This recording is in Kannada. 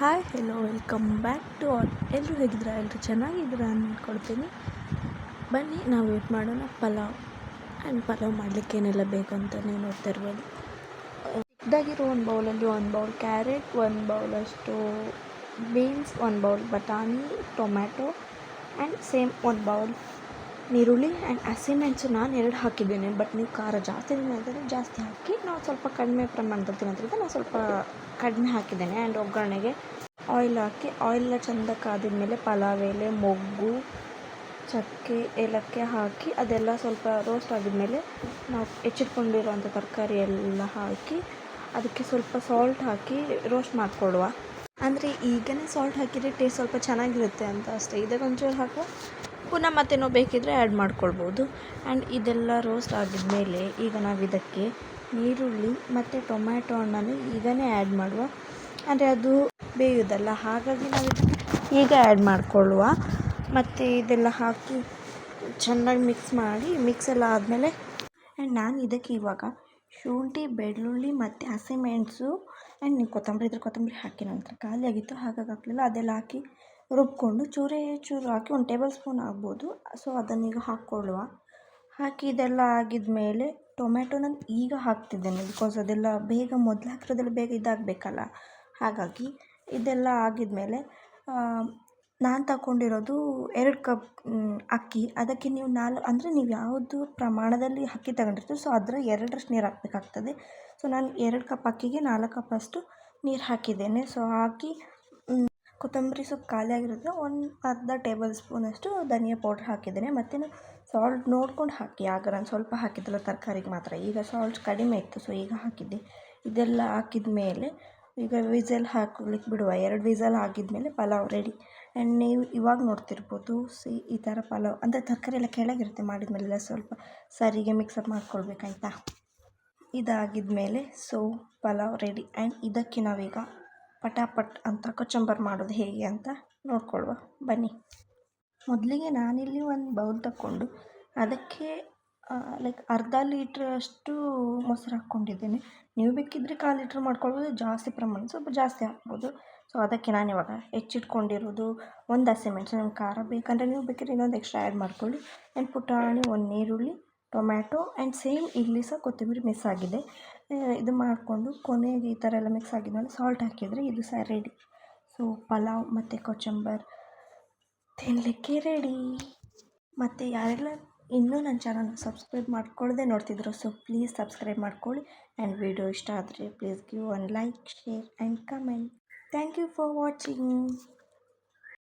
Hi hello welcome back to all ಎಲ್ಲರೂ ಹೇಗಿದ್ದೀರಾ? ಎಲ್ಲರೂ ಚೆನ್ನಾಗಿದ್ದೀರಾ ಅಂದ್ಕೊಳ್ತೀನಿ ಬನ್ನಿ, ನಾವು ವೇಟ್ ಮಾಡೋಣ. ಪಲಾವ್ ಆ್ಯಂಡ್ ಪಲಾವ್ ಮಾಡಲಿಕ್ಕೆ ಏನೆಲ್ಲ ಬೇಕು ಅಂತ ನೀವು ನೋಡ್ತಾ ಇರ್ಬೋದು. ಇದಾಗಿರೋ ಒಂದು ಬೌಲಲ್ಲಿ ಒಂದು ಬೌಲ್ ಕ್ಯಾರೆಟ್, ಒಂದು ಬೌಲಷ್ಟು ಬೀನ್ಸ್, ಒಂದು ಬೌಲ್ ಬಟಾಣಿ, ಟೊಮ್ಯಾಟೊ ಆ್ಯಂಡ್ ಸೇಮ್ ಒಂದು ಬೌಲ್ ನೀರುಳ್ಳಿ ಆ್ಯಂಡ್ ಹಸಿಮೆಣಸು ನಾನು ಎರಡು ಹಾಕಿದ್ದೇನೆ, ಬಟ್ ನೀವು ಖಾರ ಜಾಸ್ತಿ ತಿನ್ನೋದ್ರೆ ಜಾಸ್ತಿ ಹಾಕಿ ನಾವು ಸ್ವಲ್ಪ ಕಡಿಮೆ ಪ್ರಮಾಣದಲ್ಲಿ ತಿನ್ನೋದ್ರಿಂದ ನಾನು ಸ್ವಲ್ಪ ಕಡಿಮೆ ಹಾಕಿದ್ದೇನೆ. ಆ್ಯಂಡ್ ಒಗ್ಗರಣೆಗೆ ಆಯಿಲ್ ಹಾಕಿ ಆಯಿಲ್ ಚೆಂದ ಕಾದಿದ ಮೇಲೆ ಪಲಾವ್ ಎಲೆ ಮೊಗ್ಗು, ಚಕ್ಕೆ, ಏಲಕ್ಕಿ ಹಾಕಿ, ಅದೆಲ್ಲ ಸ್ವಲ್ಪ ರೋಸ್ಟ್ ಆಗಿದ್ಮೇಲೆ ನಾವು ಹೆಚ್ಚಿಟ್ಕೊಂಡಿರುವಂಥ ತರಕಾರಿ ಎಲ್ಲ ಹಾಕಿ, ಅದಕ್ಕೆ ಸ್ವಲ್ಪ ಸಾಲ್ಟ್ ಹಾಕಿ ರೋಸ್ಟ್ ಮಾಡಿಕೊಡುವ. ಅಂದರೆ ಈಗಲೇ ಸಾಲ್ಟ್ ಹಾಕಿದರೆ ಟೇಸ್ಟ್ ಸ್ವಲ್ಪ ಚೆನ್ನಾಗಿರುತ್ತೆ ಅಂತ ಅಷ್ಟೇ. ಇದಕ್ಕೊಂಚೂರು ಹಾಕುವ? ಪುನಃ ಮತ್ತೇನೋ ಬೇಕಿದ್ದರೆ ಆ್ಯಡ್ ಮಾಡ್ಕೊಳ್ಬೋದು. ಆ್ಯಂಡ್ ಇದೆಲ್ಲ ರೋಸ್ಟ್ ಆಗಿದ್ಮೇಲೆ ಈಗ ನಾವು ಇದಕ್ಕೆ ಈರುಳ್ಳಿ ಮತ್ತು ಟೊಮ್ಯಾಟೊ ಹಣ್ಣನ್ನು ಈಗಲೇ ಆ್ಯಡ್ ಮಾಡುವ. ಅಂದರೆ ಅದು ಬೇಯೋದಲ್ಲ, ಹಾಗಾಗಿ ನಾವು ಇದನ್ನು ಈಗ ಆ್ಯಡ್ ಮಾಡಿಕೊಳ್ಳುವ. ಮತ್ತು ಇದೆಲ್ಲ ಹಾಕಿ ಚೆನ್ನಾಗಿ ಮಿಕ್ಸ್ ಮಾಡಿ ಮಿಕ್ಸ್ ಎಲ್ಲ ಆದಮೇಲೆ ಆ್ಯಂಡ್ ನಾನು ಇದಕ್ಕೆ ಇವಾಗ ಶುಂಠಿ, ಬೆಳ್ಳುಳ್ಳಿ ಮತ್ತು ಹಸಿಮೆಣಸು ಆ್ಯಂಡ್ ನೀವು ಕೊತ್ತಂಬರಿ ಇದ್ದರೆ ಕೊತ್ತಂಬರಿ ಹಾಕಿ ನಂತರ ಖಾಲಿ ಆಗಿತ್ತು ಹಾಗಾಗಿ ಹಾಕಲಿಲ್ಲ. ಅದೆಲ್ಲ ಹಾಕಿ ರುಬ್ಕೊಂಡು ಚೂರೇ ಚೂರು ಹಾಕಿ ಒಂದು ಟೇಬಲ್ ಸ್ಪೂನ್ ಆಗ್ಬೋದು. ಸೊ ಅದನ್ನೀಗ ಹಾಕ್ಕೊಳ್ಳುವ. ಹಾಕಿ ಇದೆಲ್ಲ ಆಗಿದ ಮೇಲೆ ಟೊಮ್ಯಾಟೊ ನಾನು ಈಗ ಹಾಕ್ತಿದ್ದೇನೆ ಬಿಕಾಸ್ ಅದೆಲ್ಲ ಬೇಗ ಮೊದಲು ಹಾಕಿರೋದೆಲ್ಲ ಬೇಗ ಇದಾಗಬೇಕಲ್ಲ. ಹಾಗಾಗಿ ಇದೆಲ್ಲ ಆಗಿದ ಮೇಲೆ ನಾನು ತಗೊಂಡಿರೋದು ಎರಡು ಕಪ್ ಅಕ್ಕಿ. ಅದಕ್ಕೆ ನೀವು ನಾಲ್ಕು ಅಂದರೆ ನೀವು ಯಾವುದು ಪ್ರಮಾಣದಲ್ಲಿ ಅಕ್ಕಿ ತಗೊಂಡಿರ್ತೀವಿ ಸೊ ಅದರ ಎರಡರಷ್ಟು ನೀರು ಹಾಕಬೇಕಾಗ್ತದೆ. ಸೊ ನಾನು ಎರಡು ಕಪ್ ಅಕ್ಕಿಗೆ ನಾಲ್ಕು ಕಪ್ಪಷ್ಟು ನೀರು ಹಾಕಿದ್ದೇನೆ. ಸೊ ಹಾಕಿ ಕೊತ್ತಂಬರಿ ಸೊಪ್ಪು ಖಾಲಿ ಆಗಿರೋದ್ರಿಂದ ಒಂದು ಅರ್ಧ ಟೇಬಲ್ ಸ್ಪೂನಷ್ಟು ಧನಿಯಾ ಪೌಡ್ರ್ ಹಾಕಿದ್ದೀನಿ. ಮತ್ತು ಸಾಲ್ಟ್ ನೋಡ್ಕೊಂಡು ಹಾಕಿ. ಆಗ ನಾನು ಸ್ವಲ್ಪ ಹಾಕಿದ್ದಲ್ಲ ತರಕಾರಿಗೆ ಮಾತ್ರ. ಈಗ ಸಾಲ್ಟ್ ಕಡಿಮೆ ಇತ್ತು ಸೊ ಈಗ ಹಾಕಿದ್ದೆ. ಇದೆಲ್ಲ ಹಾಕಿದ ಮೇಲೆ ಈಗ ವಿಸಲ್ ಹಾಕ್ಲಿಕ್ಕೆ ಬಿಡುವ. ಎರಡು ವಿಸಲ್ ಆಗಿದ್ಮೇಲೆ ಪಲಾವ್ ರೆಡಿ ಆ್ಯಂಡ್ ನೀವು ಇವಾಗ ನೋಡ್ತಿರ್ಬೋದು, ಸಿ ಈ ಥರ ಪಲಾವ್ ಅಂದರೆ ತರಕಾರಿ ಎಲ್ಲ ಕೆಳಗಿರುತ್ತೆ ಮಾಡಿದ್ಮೇಲೆಲ್ಲ ಸ್ವಲ್ಪ ಸರಿಗೆ ಮಿಕ್ಸಪ್ ಮಾಡ್ಕೊಳ್ಬೇಕಾಯ್ತಾ? ಇದಾಗಿದ್ಮೇಲೆ ಸೊ ಪಲಾವ್ ರೆಡಿ ಆ್ಯಂಡ್ ಇದಕ್ಕೆ ನಾವೀಗ ಪಟಾಪಟ್ ಅಂತ ಕೊಚ್ಚಂಬರ್ ಮಾಡೋದು ಹೇಗೆ ಅಂತ ನೋಡಿಕೊಳ್ಳುವ ಬನ್ನಿ. ಮೊದಲಿಗೆ ನಾನಿಲ್ಲಿ ಒಂದು ಬೌಲ್ ತಗೊಂಡು ಅದಕ್ಕೆ ಲೈಕ್ ಅರ್ಧ ಲೀಟ್ರಷ್ಟು ಮೊಸರು ಹಾಕ್ಕೊಂಡಿದ್ದೇನೆ. ನೀವು ಬೇಕಿದ್ದರೆ ಕಾಲು ಲೀಟ್ರ್ ಮಾಡ್ಕೊಳ್ಬೋದು, ಜಾಸ್ತಿ ಪ್ರಮಾಣ, ಸ್ವಲ್ಪ ಜಾಸ್ತಿ ಹಾಕ್ಬೋದು. ಸೊ ಅದಕ್ಕೆ ನಾನು ಇವಾಗ ಹೆಚ್ಚಿಟ್ಕೊಂಡಿರೋದು ಒಂದು ಹಸಿಮೆಣಸು ಖಾರ. ಬೇಕಂದರೆ ನೀವು ಬೇಕಿದ್ರೆ ಇನ್ನೊಂದು ಎಕ್ಸ್ಟ್ರಾ ಆ್ಯಡ್ ಮಾಡ್ಕೊಳ್ಳಿ. ಆ್ಯಂಡ್ ಪುಟಾಣಿ, ಒಂದು ಈರುಳ್ಳಿ ಟೊಮ್ಯಾಟೊ ಆ್ಯಂಡ್ ಸೇಮ್ ಇಲ್ಲಿ ಸಹ ಕೊತ್ತಂಬರಿ ಮಿಸ್ ಆಗಿದೆ. ಇದು ಮಾಡಿಕೊಂಡು ಕೊನೆಗೆ ಈ ಥರ ಎಲ್ಲ ಮಿಕ್ಸ್ ಆಗಿದ್ಮೇಲೆ ಸಾಲ್ಟ್ ಹಾಕಿದರೆ ಇದು ಸಹ ರೆಡಿ ಸೊ ಪಲಾವ್ ಮತ್ತು ಕೊಚಂಬರ್ ತಿನ್ನಲಿಕ್ಕೆ ರೆಡಿ ಮತ್ತು ಯಾರೆಲ್ಲ ಇನ್ನೂ ನನ್ನ ಚಾನಲ್ನ ಸಬ್ಸ್ಕ್ರೈಬ್ ಮಾಡ್ಕೊಳ್ಳದೆ ನೋಡ್ತಿದ್ರು ಸೊ ಪ್ಲೀಸ್ ಸಬ್ಸ್ಕ್ರೈಬ್ ಮಾಡ್ಕೊಳ್ಳಿ. ಆ್ಯಂಡ್ ವಿಡಿಯೋ ಇಷ್ಟ ಆದರೆ please give one like share and comment thank you for watching